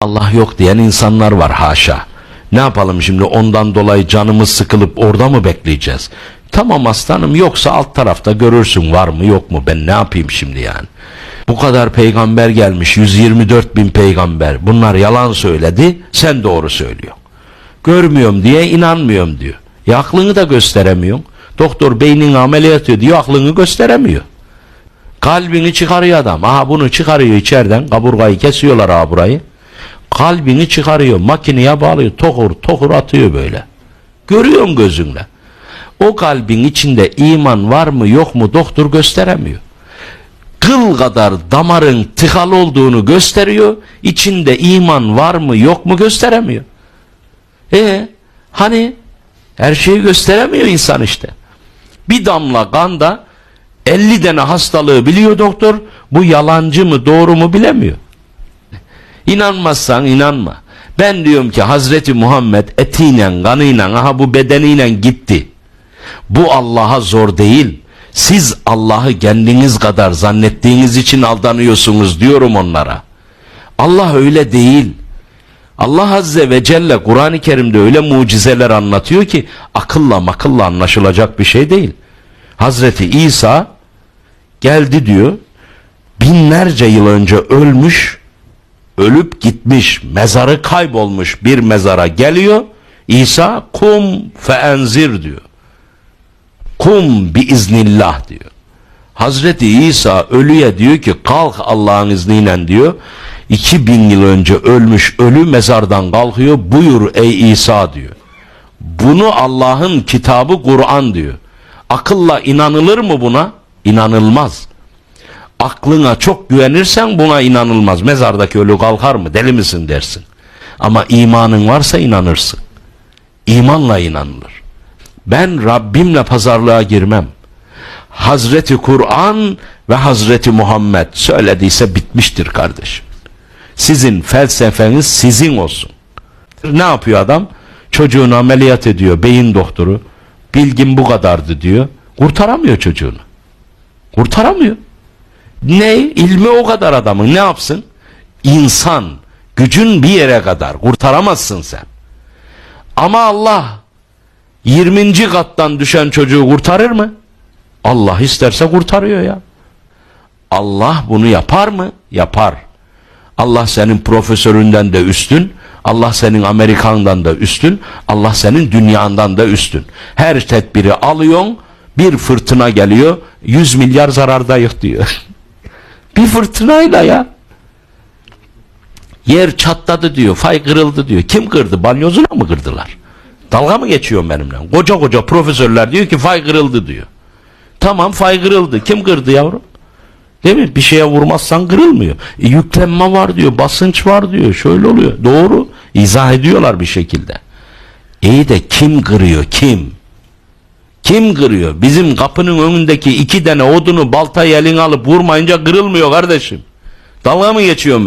Allah yok diyen insanlar var haşa. Ne yapalım şimdi ondan dolayı canımız sıkılıp orada mı bekleyeceğiz? Tamam aslanım yoksa alt tarafta görürsün var mı yok mu ben ne yapayım şimdi yani. Bu kadar peygamber gelmiş 124 bin peygamber bunlar yalan söyledi sen doğru söylüyorsun. Görmüyorum diye inanmıyorum diyor. Ya aklını da gösteremiyorsun. Doktor beynini ameliyat ediyor diyor aklını gösteremiyor. Kalbini çıkarıyor adam. Aha bunu çıkarıyor içeriden. Kaburgayı kesiyorlar ha burayı. Kalbini çıkarıyor. Makineye bağlıyor. Tokur tokur atıyor böyle. Görüyorsun gözünle. O kalbin içinde iman var mı yok mu doktor gösteremiyor. Kıl kadar damarın tıkalı olduğunu gösteriyor. İçinde iman var mı yok mu gösteremiyor. E hani her şeyi gösteremiyor insan işte. Bir damla kanda 50 tane hastalığı biliyor doktor. Bu yalancı mı doğru mu bilemiyor. İnanmazsan inanma. Ben diyorum ki Hazreti Muhammed etiyle kanıyla aha bu bedeniyle gitti. Bu Allah'a zor değil. Siz Allah'ı kendiniz kadar zannettiğiniz için aldanıyorsunuz diyorum onlara. Allah öyle değil. Allah Azze ve Celle Kur'an-ı Kerim'de öyle mucizeler anlatıyor ki akılla makılla anlaşılacak bir şey değil. Hazreti İsa geldi diyor binlerce yıl önce ölmüş ölüp gitmiş mezarı kaybolmuş bir mezara geliyor. İsa kum feenzir diyor. Kum biiznillah diyor. Hazreti İsa ölüye diyor ki kalk Allah'ın izniyle diyor. 2000 yıl önce ölmüş ölü mezardan kalkıyor. Buyur ey İsa diyor. Bunu Allah'ın kitabı Kur'an diyor. Akılla inanılır mı buna? İnanılmaz aklına çok güvenirsen buna inanılmaz. Mezardaki ölü kalkar mı? Deli misin dersin. Ama imanın varsa inanırsın. İmanla inanılır. Ben Rabbimle pazarlığa girmem. Hazreti Kur'an ve Hazreti Muhammed söylediyse bitmiştir kardeşim. Sizin felsefeniz sizin olsun. Ne yapıyor adam? Çocuğunu ameliyat ediyor beyin doktoru. Bilgim bu kadardı diyor. Kurtaramıyor çocuğunu. Kurtaramıyor. Ne? İlmi o kadar adamın ne yapsın? İnsan. Gücün bir yere kadar. Kurtaramazsın sen. Ama Allah 20. kattan düşen çocuğu kurtarır mı? Allah isterse kurtarıyor ya. Allah bunu yapar mı? Yapar. Allah senin profesöründen de üstün. Allah senin Amerikan'dan da üstün. Allah senin dünyandan da üstün. Her tedbiri alıyorsun. Bir fırtına geliyor. 100 milyar zarardayız diyor. Bir fırtınayla ya. Yer çatladı diyor, fay kırıldı diyor. Kim kırdı? Banyozuna mı kırdılar? Dalga mı geçiyorsun benimle? Koca koca profesörler diyor ki fay kırıldı diyor. Tamam fay kırıldı. Kim kırdı yavrum? Değil mi? Bir şeye vurmazsan kırılmıyor. E, yüklenme var diyor, basınç var diyor. Şöyle oluyor. Doğru. İzah ediyorlar bir şekilde. İyi de kim kırıyor? Kim? Kim kırıyor? Bizim kapının önündeki iki tane odunu baltayı eline alıp vurmayınca kırılmıyor kardeşim. Dalga mı geçiyorum ben?